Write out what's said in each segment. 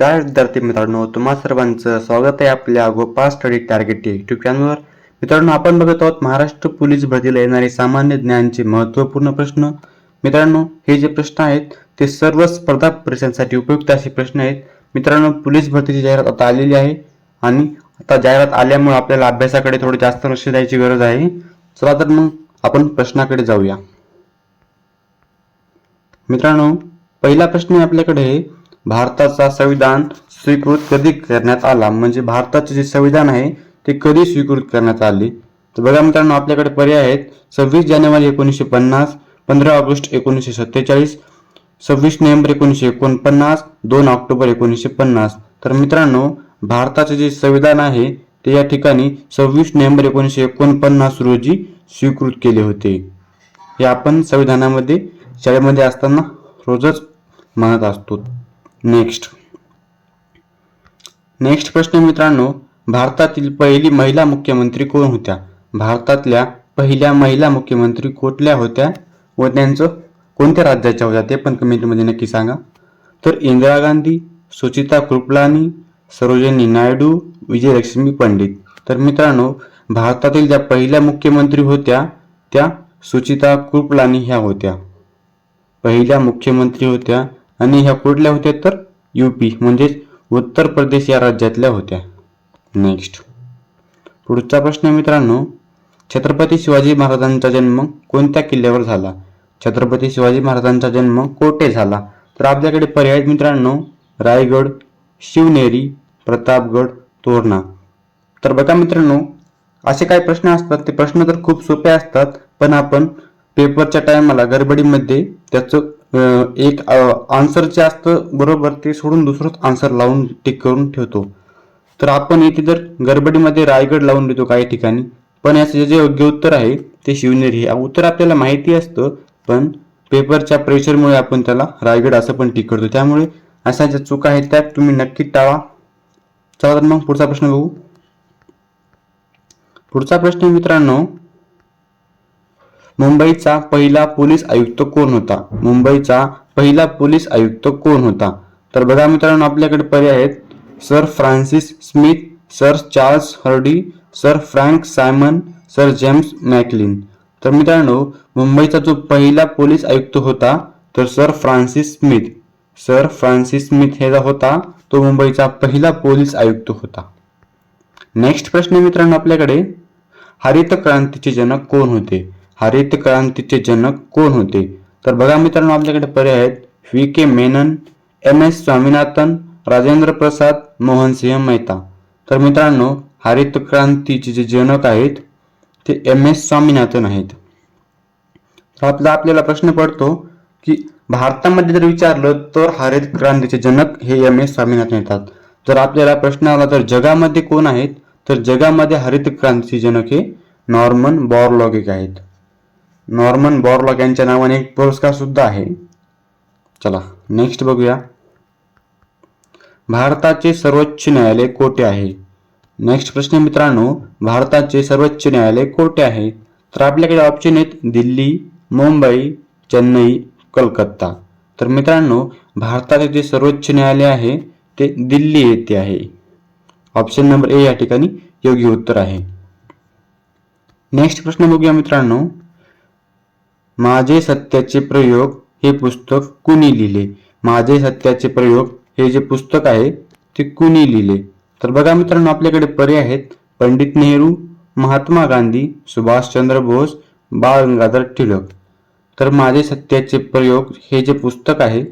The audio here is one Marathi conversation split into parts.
काय विद्यार्थी मित्रांनो तुम्हा सर्वांचं स्वागत आहे आपल्या गोपाळ स्टडी टार्गेट युट्यूब चॅनलवर मित्रांनो आपण बघत आहोत महाराष्ट्र पोलीस भरतीला येणारे सामान्य ज्ञानचे महत्त्वपूर्ण प्रश्न. मित्रांनो हे जे प्रश्न आहेत ते सर्व स्पर्धा परीक्षांसाठी उपयुक्त असे प्रश्न आहेत. मित्रांनो पोलीस भरतीची जाहिरात आता आलेली आहे आणि आता जाहिरात आल्यामुळे आपल्याला अभ्यासाकडे थोडं जास्त लक्ष द्यायची गरज आहे. चला तर मग आपण प्रश्नाकडे जाऊया. मित्रांनो पहिला प्रश्न आहे आपल्याकडे. भारताचा संविधान स्वीकृत कधी करण्यात आला? म्हणजे भारताचे जे संविधान आहे ते कधी स्वीकृत करण्यात आले? तर बघा मित्रांनो आपल्याकडे पर्याय आहेत. सव्वीस जानेवारी एकोणीसशे पन्नास पंधरा ऑगस्ट एकोणीसशे सत्तेचाळीस सव्वीस नोव्हेंबर एकोणीसशे एकोणपन्नास दोन ऑक्टोबर एकोणीसशे पन्नास. तर मित्रांनो भारताचे जे संविधान आहे ते या ठिकाणी सव्वीस नोव्हेंबर एकोणीसशे एकोणपन्नास रोजी स्वीकृत केले होते. हे आपण संविधानामध्ये शाळेमध्ये असताना रोजच म्हणत असतो. नेक्स्ट नेक्स्ट प्रश्न मित्रांनो भारतातील पहिली महिला मुख्यमंत्री कोण होत्या? भारतातल्या पहिल्या महिला मुख्यमंत्री कुठल्या होत्या? व त्यांचं कोणत्या राज्याच्या होत्या ते पण कमेंटमध्ये नक्की सांगा. तर इंदिरा गांधी सुचिता कृपलानी सरोजिनी नायडू विजयलक्ष्मी पंडित. तर मित्रांनो भारतातील ज्या पहिल्या मुख्यमंत्री होत्या त्या सुचिता कृपलानी ह्या होत्या. पहिल्या मुख्यमंत्री होत्या आणि ह्या कुठल्या होत्या तर यूपी म्हणजेच उत्तर प्रदेश या राज्यातल्या होत्या. नेक्स्ट पुढचा प्रश्न मित्रांनो छत्रपती शिवाजी महाराजांचा जन्म कोणत्या किल्ल्यावर झाला? छत्रपती शिवाजी महाराजांचा जन्म कोठे झाला? तर आपल्याकडे पर्याय मित्रांनो रायगड शिवनेरी प्रतापगड तोरणा. तर बघा मित्रांनो असे काही प्रश्न असतात ते प्रश्न तर खूप सोपे असतात पण आपण पेपरच्या टायमाला गडबडीमध्ये त्याचं एक आन्सर जे असतं बरोबर ते सोडून दुसरंच आन्सर लावून टिक करून ठेवतो. तर आपण इथे जर गडबडीमध्ये रायगड लावून देतो काही ठिकाणी पण याचं जे योग्य उत्तर आहे ते शिवनेरी हे उत्तर आपल्याला माहिती असतं पण पेपरच्या प्रेशरमुळे आपण त्याला रायगड असं पण टिक करतो. त्यामुळे अशा ज्या चुका आहेत त्या तुम्ही नक्की टाळा. चला तर मग पुढचा प्रश्न बघू. पुढचा प्रश्न मित्रांनो मुंबईचा पहिला पोलीस आयुक्त कोण होता? मुंबईचा पहिला पोलीस आयुक्त कोण होता? तर बघा मित्रांनो आपल्याकडे पर्याय आहेत. Sir Francis Smith sir Charles Hardy sir Frank Simon sir James McLean. तर मित्रांनो मुंबईचा जो पहिला पोलीस आयुक्त होता तर sir Francis Smith. Sir Francis Smith हे होता तो मुंबईचा पहिला पोलीस आयुक्त होता. नेक्स्ट प्रश्न मित्रांनो आपल्याकडे हरित क्रांतीचे जनक कोण होते? हरित क्रांतीचे जनक कोण होते? तर बघा मित्रांनो आपल्याकडे पर्याय आहेत. V. K. Menon M. S. Swaminathan Rajendra Prasad Mohansingh Mehta. तर मित्रांनो हरित क्रांतीचे जे जनक आहेत ते एम. एस. स्वामीनाथन आहेत. तर आपला आपल्याला प्रश्न पडतो की भारतामध्ये जर विचारलं तर हरित क्रांतीचे जनक हे एम. एस. स्वामीनाथन येतात. जर आपल्याला प्रश्न आला तर जगामध्ये कोण आहेत? तर जगामध्ये हरित क्रांतीचे जनक हे नॉर्मन बॉरलॉगिक आहेत. नॉर्मन बॉर्लॉक यांच्या नावाने एक पुरस्कार सुद्धा आहे. चला नेक्स्ट बघूया. भारताचे सर्वोच्च न्यायालय कोठे आहे? नेक्स्ट प्रश्न मित्रांनो भारताचे सर्वोच्च न्यायालय कोठे आहे? तर आपल्याकडे ऑप्शन आहेत दिल्ली मुंबई चेन्नई कलकत्ता. तर मित्रांनो भारताचे जे सर्वोच्च न्यायालय आहे ते दिल्ली येथे आहे. ऑप्शन नंबर ए या ठिकाणी योग्य उत्तर आहे. नेक्स्ट प्रश्न बघूया मित्रांनो. माझे सत्याचे प्रयोग हे पुस्तक कुणी लिहिले? माझे सत्याचे प्रयोग हे जे पुस्तक आहे ते कुणी लिहिले? तर बघा मित्रांनो आपल्याकडे पर्याय आहेत. पंडित नेहरू महात्मा गांधी सुभाषचंद्र बोस बाळ गंगाधर टिळक. तर माझे सत्याचे प्रयोग हे जे पुस्तक आहे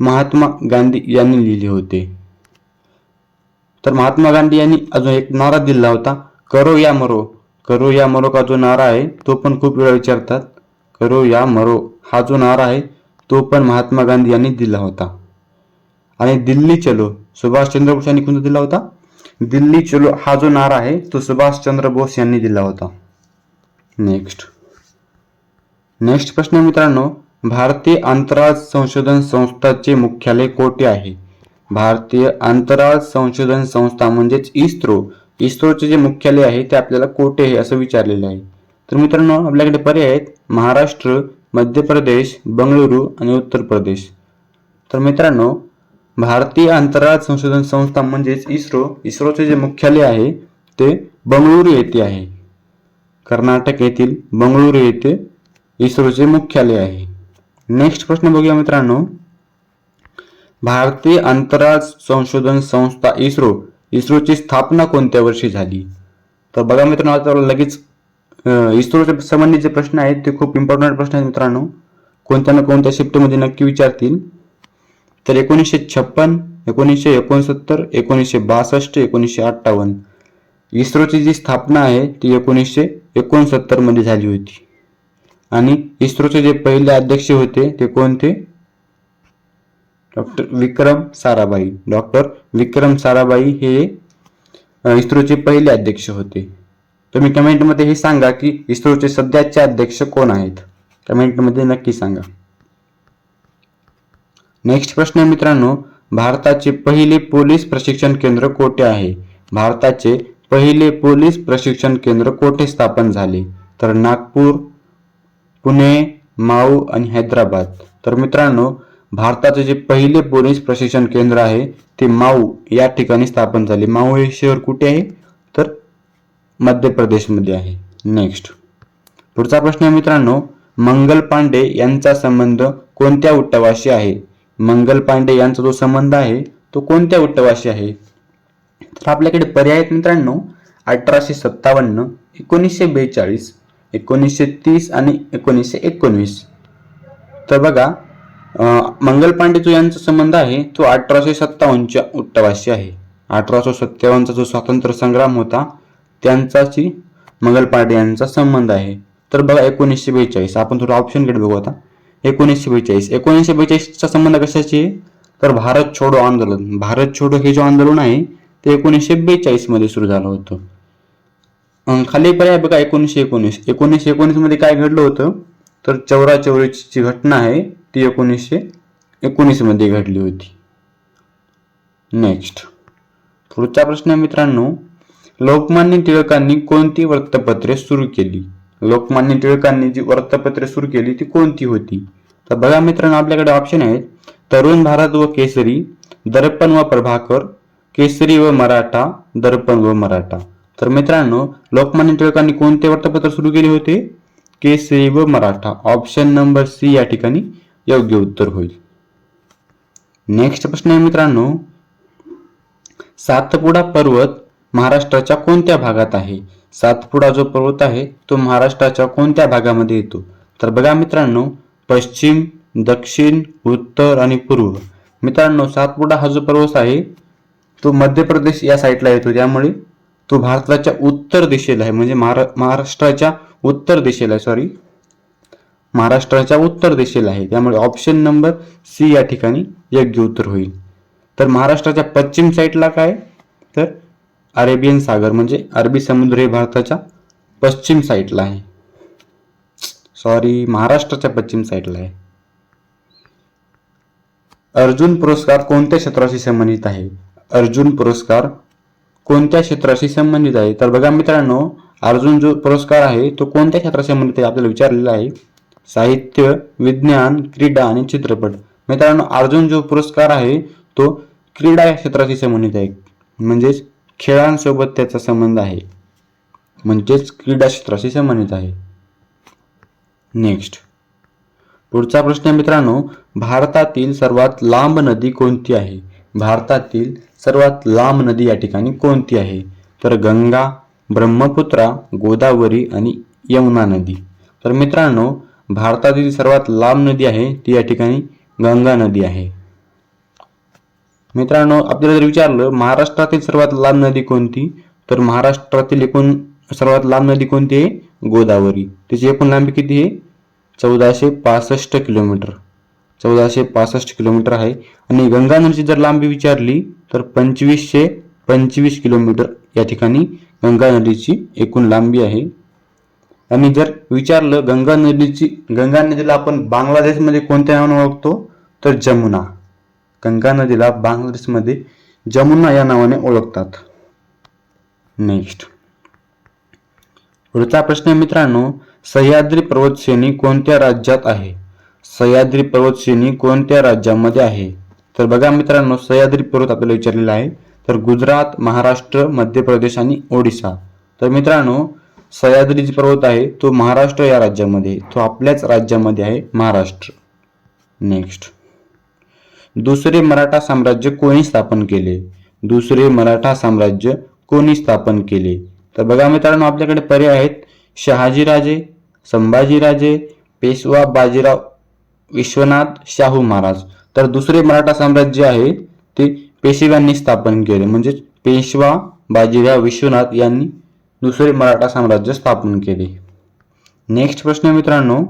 महात्मा गांधी यांनी लिहिले होते. तर महात्मा गांधी यांनी अजून एक नारा दिला होता करो या मरो. करो या मरो का जो नारा आहे तो पण खूप वेळा विचारतात. करो या मरो हा जो नारा आहे तो पण महात्मा गांधी यांनी दिला होता. आणि दिल्ली चलो सुभाषचंद्र बोस यांनी कोणता दिला होता? दिल्ली चलो हा जो नारा आहे तो सुभाषचंद्र बोस यांनी दिला होता. नेक्स्ट नेक्स्ट प्रश्न मित्रांनो भारतीय अंतराळ संशोधन संस्थाचे मुख्यालय कोठे आहे? भारतीय अंतराळ संशोधन संस्था म्हणजेच इस्रो. इस्रोचे जे मुख्यालय आहे ते आपल्याला कोठे आहे असं विचारलेलं आहे. तर मित्रांनो आपल्याकडे पर्याय आहेत. महाराष्ट्र मध्य प्रदेश बंगळुरू आणि उत्तर प्रदेश. तर मित्रांनो भारतीय अंतराळ संशोधन संस्था म्हणजेच इस्रो इस्रोचे जे मुख्यालय आहे ते बंगळुरू येथे आहे. कर्नाटक येथील बंगळुरू येथे इस्रोचे मुख्यालय आहे. नेक्स्ट प्रश्न बघूया मित्रांनो. भारतीय अंतराळ संशोधन संस्था इस्रो इस्रोची स्थापना कोणत्या वर्षी झाली? तर बघा मित्रांनो आता लगेच इस्रोच्या संबंधित जे प्रश्न आहेत ते खूप इम्पॉर्टंट प्रश्न आहेत मित्रांनो. कोणत्या ना कोणत्या शिफ्टमध्ये नक्की विचारतील. तर एकोणीसशे छप्पन एकोणीसशे एकोणसत्तर एकोणीसशे बासष्ट एकोणीसशे अठ्ठावन्न. इस्रोची जी स्थापना आहे ती एकोणीसशे एकोणसत्तरमध्ये झाली होती. आणि इस्रोचे जे पहिले अध्यक्ष होते ते कोणते? डॉक्टर विक्रम साराभाई. डॉक्टर विक्रम साराभाई हे इस्रोचे पहिले अध्यक्ष होते. तुम्ही कमेंटमध्ये हे सांगा की इस्रोचे सध्याचे अध्यक्ष कोण आहेत? कमेंटमध्ये नक्की सांगा. नेक्स्ट प्रश्न आहे मित्रांनो भारताचे पहिले पोलीस प्रशिक्षण केंद्र कोठे आहे? भारताचे पहिले पोलीस प्रशिक्षण केंद्र कोठे स्थापन झाले? तर नागपूर पुणे माऊ आणि हैदराबाद. तर मित्रांनो भारताचे जे पहिले पोलीस प्रशिक्षण केंद्र आहे ते माऊ या ठिकाणी स्थापन झाले. माऊ हे शहर कुठे आहे? मध्य प्रदेशमध्ये आहे. नेक्स्ट पुढचा प्रश्न आहे मित्रांनो मंगल पांडे यांचा संबंध कोणत्या उट्टवाशी आहे? मंगल पांडे यांचा जो संबंध आहे तो कोणत्या उट्टवाशी आहे? तर आपल्याकडे पर्याय आहेत मित्रांनो अठराशे सत्तावन्न एकोणीसशे बेचाळीस एकोणीसशे तीस आणि एकोणीसशे एकोणवीस. तर बघा मंगल पांडे जो यांचा संबंध आहे तो अठराशे सत्तावन्नच्या उट्टवाशी आहे. अठराशे सत्तावन्नचा जो स्वातंत्र्य संग्राम होता त्यांचाशी मंगल पांडे यांचा संबंध आहे. तर बघा एकोणीसशे बेचाळीस. आपण थोडं ऑप्शनकडे बघू आता. एकोणीसशे बेचाळीस. एकोणीसशे बेचाळीसचा संबंध कशाची आहे तर भारत छोडो आंदोलन. भारत छोडो हे जे आंदोलन आहे ते एकोणीसशे बेचाळीसमध्ये सुरू झालं होतं. खाली पर्याय बघा एकोणीसशे एकोणीस. एकोणीसशे एकोणीसमध्ये काय घडलं होतं? तर चौरा चौरीची घटना आहे ती एकोणीसशे एकोणीसमध्ये घडली होती. नेक्स्ट पुढचा प्रश्न आहे मित्रांनो लोकमान्य टिळकांनी कोणती वृत्तपत्रे सुरू केली? लोकमान्य टिळकांनी जी वृत्तपत्रे सुरू केली ती कोणती होती? तर बघा मित्रांनो आपल्याकडे ऑप्शन आहेत. तरुण भारत व केसरी दर्पण व प्रभाकर केसरी व मराठा दर्पण व मराठा. तर मित्रांनो लोकमान्य टिळकांनी कोणते वृत्तपत्र सुरू केले होते? केसरी व मराठा. ऑप्शन नंबर सी या ठिकाणी योग्य उत्तर होईल. नेक्स्ट प्रश्न आहे मित्रांनो. सातपुडा पर्वत महाराष्ट्राच्या कोणत्या भागात आहे? सातपुडा जो पर्वत आहे तो महाराष्ट्राच्या कोणत्या भागामध्ये येतो? तर बघा मित्रांनो पश्चिम दक्षिण उत्तर आणि पूर्व. मित्रांनो सातपुडा हा जो पर्वत आहे तो मध्य प्रदेश या साईडला येतो. त्यामुळे तो भारताच्या उत्तर दिशेला आहे. म्हणजे महारा महाराष्ट्राच्या उत्तर दिशेला आहे. सॉरी महाराष्ट्राच्या उत्तर दिशेला आहे. त्यामुळे ऑप्शन नंबर सी या ठिकाणी योग्य उत्तर होईल. तर महाराष्ट्राच्या पश्चिम साईडला काय? तर अरेबियन सागर म्हणजे अरबी समुद्र हे भारताच्या पश्चिम साईडला आहे. सॉरी महाराष्ट्राच्या पश्चिम साईडला आहे. अर्जुन पुरस्कार कोणत्या क्षेत्राशी संबंधित आहे? अर्जुन पुरस्कार कोणत्या क्षेत्राशी संबंधित आहे? तर बघा मित्रांनो अर्जुन जो पुरस्कार आहे तो कोणत्या क्षेत्राशी संबंधित आहे आपल्याला विचारलेला आहे. साहित्य विज्ञान क्रीडा आणि चित्रपट. मित्रांनो अर्जुन जो पुरस्कार आहे तो क्रीडा या क्षेत्राशी संबंधित आहे. म्हणजेच खेळांसोबत त्याचा संबंध आहे. म्हणजेच क्रीडा क्षेत्राशी संबंधित आहे. नेक्स्ट पुढचा प्रश्न मित्रांनो भारतातील सर्वात लांब नदी कोणती आहे? भारतातील सर्वात लांब नदी या ठिकाणी कोणती आहे? तर गंगा ब्रह्मपुत्रा गोदावरी आणि यमुना नदी. तर मित्रांनो भारतातील सर्वात लांब नदी आहे ती या ठिकाणी गंगा नदी आहे. मित्रांनो आपल्याला जर विचारलं महाराष्ट्रातील सर्वात लांब नदी कोणती? तर महाराष्ट्रातील एकूण सर्वात लांब नदी कोणती आहे? गोदावरी. तिची एकूण लांबी किती आहे? चौदाशे पासष्ट किलोमीटर. चौदाशे पासष्ट किलोमीटर आहे. आणि गंगा नदीची जर लांबी विचारली तर पंचवीसशे पंचवीस किलोमीटर या ठिकाणी गंगा नदीची एकूण लांबी आहे. आणि जर विचारलं गंगा नदीची गंगा नदीला आपण बांगलादेशमध्ये कोणत्या नावाने ओळखतो? तर जमुना. गंगा नदीला बांगलादेशमध्ये जमुना या नावाने ओळखतात. नेक्स्ट पुढचा प्रश्न आहे मित्रांनो सह्याद्री पर्वत श्रेणी कोणत्या राज्यात आहे? सह्याद्री पर्वत श्रेणी कोणत्या राज्यामध्ये आहे? तर बघा मित्रांनो सह्याद्री पर्वत आपल्याला विचारलेला आहे तर गुजरात महाराष्ट्र मध्य प्रदेश आणि ओडिसा. तर मित्रांनो सह्याद्री जी पर्वत आहे तो महाराष्ट्र या राज्यामध्ये तो आपल्याच राज्यामध्ये आहे महाराष्ट्र. नेक्स्ट दुसरे मराठा साम्राज्य कोणी स्थापन केले? दुसरे मराठा साम्राज्य कोणी स्थापन केले? तर बघा मित्रांनो आपल्याकडे पर्याय आहेत. शहाजीराजे संभाजीराजे पेशवा बाजीराव विश्वनाथ शाहू महाराज. तर दुसरे मराठा साम्राज्य आहे ते पेशव्यांनी स्थापन केले. म्हणजे पेशवा बाजीराव विश्वनाथ यांनी दुसरे मराठा साम्राज्य स्थापन केले. नेक्स्ट प्रश्न मित्रांनो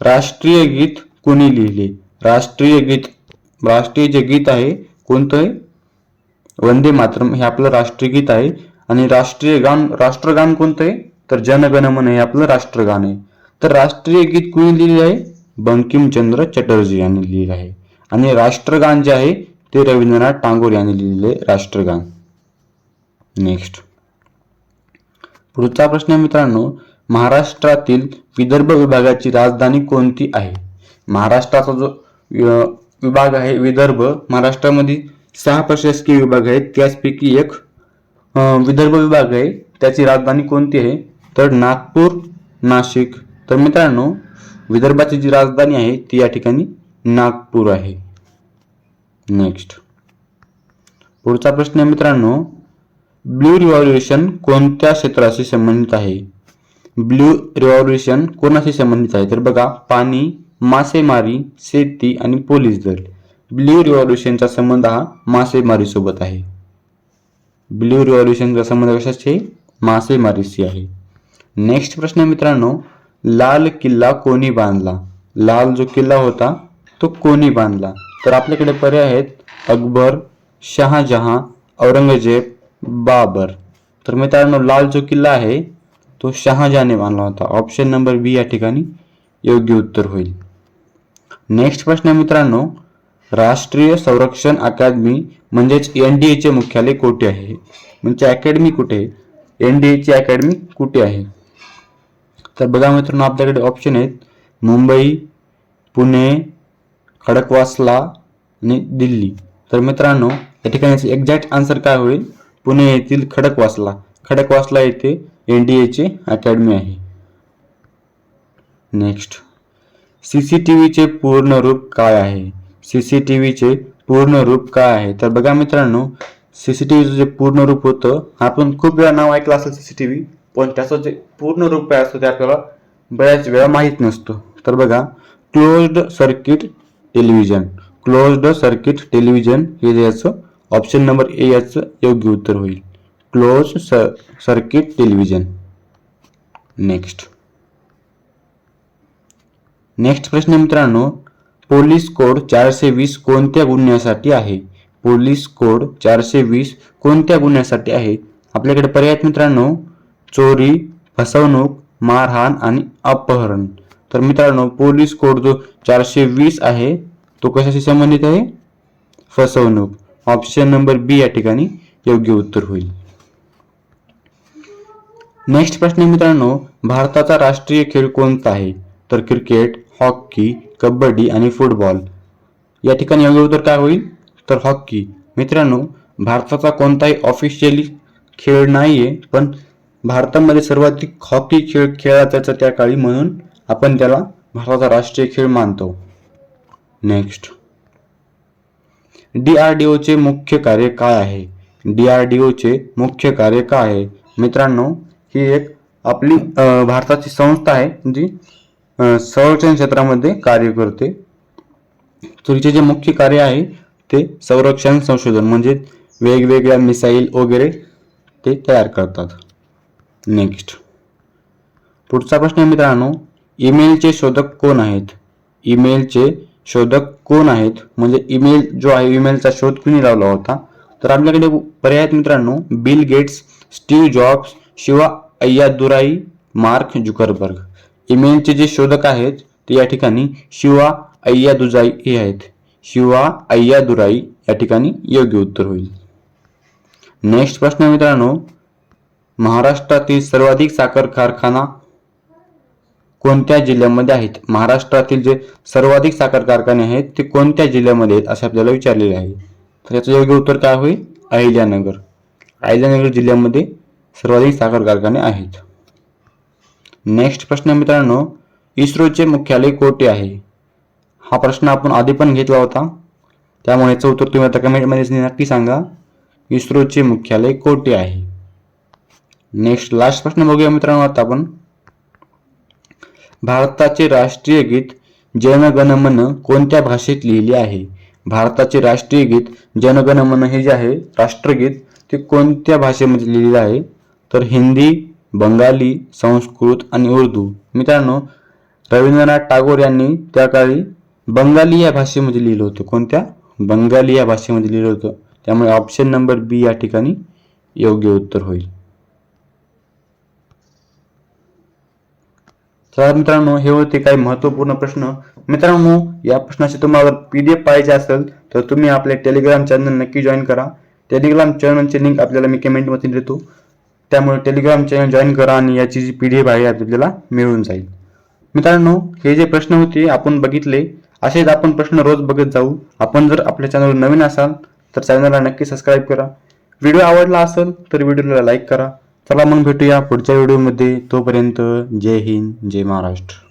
राष्ट्रीय गीत कोणी लिहिले? राष्ट्रीय गीत राष्ट्रीय जे गीत आहे कोणतं आहे वंदे मातरम हे आपलं राष्ट्रीय गीत आहे. आणि राष्ट्रीय गान राष्ट्रगान कोणतं आहे तर जनगणमन हे आपलं राष्ट्रगान आहे. तर राष्ट्रीय गीत कुणी लिहिले आहे? बंकिमचंद्र चटर्जी यांनी लिहिले आहे. आणि राष्ट्रगान जे आहे ते रवींद्रनाथ टागोर यांनी लिहिलेले राष्ट्रगान. नेक्स्ट पुढचा प्रश्न मित्रांनो महाराष्ट्रातील विदर्भ विभागाची राजधानी कोणती आहे? महाराष्ट्राचा जो विभाग आहे विदर्भ. महाराष्ट्रामध्ये सहा प्रशासकीय विभाग आहेत. त्याचपैकी एक विदर्भ विभाग आहे. त्याची राजधानी कोणती आहे? तर नागपूर नाशिक. तर मित्रांनो विदर्भाची जी राजधानी आहे ती या ठिकाणी नागपूर आहे. नेक्स्ट पुढचा प्रश्न आहे मित्रांनो ब्ल्यू रिव्हॉल्युशन कोणत्या क्षेत्राशी संबंधित आहे? ब्ल्यू रिव्हॉल्युशन कोणाशी संबंधित आहे? तर बघा पाणी मासेमारी शेती आणि पोलीस दल. ब्ल्यू रिव्हॉल्युशनचा संबंध हा मासेमारीसोबत आहे. ब्ल्यू रिव्हॉल्युशनचा संबंध कशाशी? मासेमारीशी आहे. नेक्स्ट प्रश्न मित्रांनो लाल किल्ला कोणी बांधला? लाल जो किल्ला होता तो कोणी बांधला? तर आपल्याकडे पर्याय आहेत अकबर शहाजहां औरंगजेब बाबर. तर मित्रांनो लाल जो किल्ला आहे तो शहाजहाने बांधला होता. ऑप्शन नंबर बी या ठिकाणी योग्य उत्तर होईल. नेक्स्ट प्रश्न आहे मित्रांनो. राष्ट्रीय संरक्षण अकादमी म्हणजेच एन डी एचे मुख्यालय कुठे आहे? म्हणजे अकॅडमी कुठे? आहे एन डी एची अकॅडमी कुठे आहे? तर बघा मित्रांनो आपल्याकडे ऑप्शन आहेत. मुंबई पुणे खडकवासला आणि दिल्ली. तर मित्रांनो या ठिकाणी एक्झॅक्ट आन्सर काय होईल? पुणे येथील खडकवासला. खडकवासला येथे एन डी एचे अकॅडमी आहे. नेक्स्ट सी सी टी व्हीचे पूर्ण रूप काय आहे? सी सी टी व्हीचे पूर्ण रूप काय आहे? तर बघा मित्रांनो सी सी टी व्हीचं जे पूर्ण रूप होतं आपण खूप वेळा नाव ऐकलं असेल सी सी टी व्ही पण त्याचं जे पूर्ण रूप काय असतं ते आपल्याला बऱ्याच वेळा माहीत नसतो. तर बघा closed circuit television. Closed circuit television हे याचं ऑप्शन नंबर ए याचं योग्य उत्तर होईल. Close circuit television. Next. Next प्रश्न मित्रांनो पोलीस कोड चारशे वीस कोणत्या गुन्ह्यासाठी आहे? पोलीस कोड चारशे वीस कोणत्या गुन्ह्यासाठी आहे? आपल्याकडे पर्याय आहेत मित्रांनो चोरी फसवणूक मारहाण आणि अपहरण. तर मित्रांनो पोलीस कोड जो चारशे वीस आहे तो कशाशी संबंधित आहे? फसवणूक. ऑप्शन नंबर बी या ठिकाणी योग्य उत्तर होईल. नेक्स्ट प्रश्न मित्रांनो भारताचा राष्ट्रीय खेळ कोणता आहे? तर क्रिकेट हॉकी कबड्डी आणि फुटबॉल. या ठिकाणी योग्य उत्तर काय होईल? तर हॉकी. मित्रांनो भारताचा कोणताही ऑफिशियली खेळ नाहीये पण भारतामध्ये सर्वाधिक हॉकी खेळ खेळला त्याचा त्या काळी म्हणून आपण त्याला भारताचा राष्ट्रीय खेळ मानतो. नेक्स्ट डीआरडीओचे मुख्य कार्य काय आहे? डीआरडीओचे मुख्य कार्य काय आहे? मित्रांनो ही एक आपली भारताची संस्था आहे जी संरक्षण क्षेत्रामध्ये कार्य करते. तुरीचे जे मुख्य कार्य आहे ते संरक्षण संशोधन म्हणजे वेगवेगळ्या मिसाईल वगैरे ते तयार करतात. नेक्स्ट पुढचा प्रश्न आहे मित्रांनो ईमेलचे शोधक कोण आहेत? ईमेलचे शोधक कोण आहेत? म्हणजे ईमेल जो आहे ईमेलचा शोध कुणी लावला होता? तर आपल्याकडे पर्याय आहेत मित्रांनो Bill Gates Steve Jobs Shiva Ayyadurai Mark Zuckerberg. ईमेलचे जे शोधक आहेत ते या ठिकाणी शिवा अय्यादुजाई हे आहेत. शिवा अय्यादुराई या ठिकाणी योग्य उत्तर होईल. नेक्स्ट प्रश्न मित्रांनो महाराष्ट्रातील सर्वाधिक साखर कारखाना कोणत्या जिल्ह्यामध्ये आहेत? महाराष्ट्रातील जे सर्वाधिक साखर कारखाने आहेत ते कोणत्या जिल्ह्यामध्ये आहेत असे आपल्याला विचारलेले आहे. तर याचं योग्य उत्तर काय होईल? अहिल्यानगर. अहिल्यानगर जिल्ह्यामध्ये सर्वाधिक साखर कारखाने आहेत. नेक्स्ट प्रश्न मित्रांनो इस्रोचे मुख्यालय कोठे आहे? हा प्रश्न आपण आधी पण घेतला होता. त्यामुळे याचं उत्तर तुम्ही आता कमेंटमध्ये नक्की सांगा. इस्रोचे मुख्यालय कोठे आहे? नेक्स्ट लास्ट प्रश्न बघूया मित्रांनो आता आपण. भारताचे राष्ट्रीय गीत जनगणमन मन कोणत्या भाषेत लिहिले आहे? भारताचे राष्ट्रीय गीत जनगणमन मन हे जे आहे राष्ट्रगीत ते कोणत्या भाषेमध्ये लिहिलेलं आहे? तर हिंदी बंगाली संस्कृत आणि उर्दू. मित्रांनो रवींद्रनाथ टागोर यांनी त्या काळी बंगाली या भाषेमध्ये लिहिलं होतं. कोणत्या? बंगाली या भाषेमध्ये लिहिलं होतं. त्यामुळे ऑप्शन नंबर बी या ठिकाणी योग्य उत्तर होईल. तर मित्रांनो हे होते काही महत्त्वपूर्ण प्रश्न. मित्रांनो या प्रश्नाचे तुम्हाला पी डी एफ पाहिजे असेल तर तुम्ही आपल्या टेलिग्राम चॅनल नक्की जॉईन करा. टेलिग्राम चॅनलची लिंक आपल्याला मी कमेंटमध्ये देतो. त्यामुळे टेलिग्राम चॅनल जॉईन करा आणि याची जी पी डी एफ आहे आपल्याला मिळून जाईल. मित्रांनो हे जे प्रश्न होते आपण बघितले. असेच आपण प्रश्न रोज बघत जाऊ. आपण जर आपल्या चॅनलवर नवीन असाल तर चॅनलला नक्की सबस्क्राईब करा. व्हिडिओ आवडला असेल तर व्हिडिओला लाईक करा. चला मग भेटूया पुढच्या व्हिडिओमध्ये तोपर्यंत जय हिंद जय महाराष्ट्र.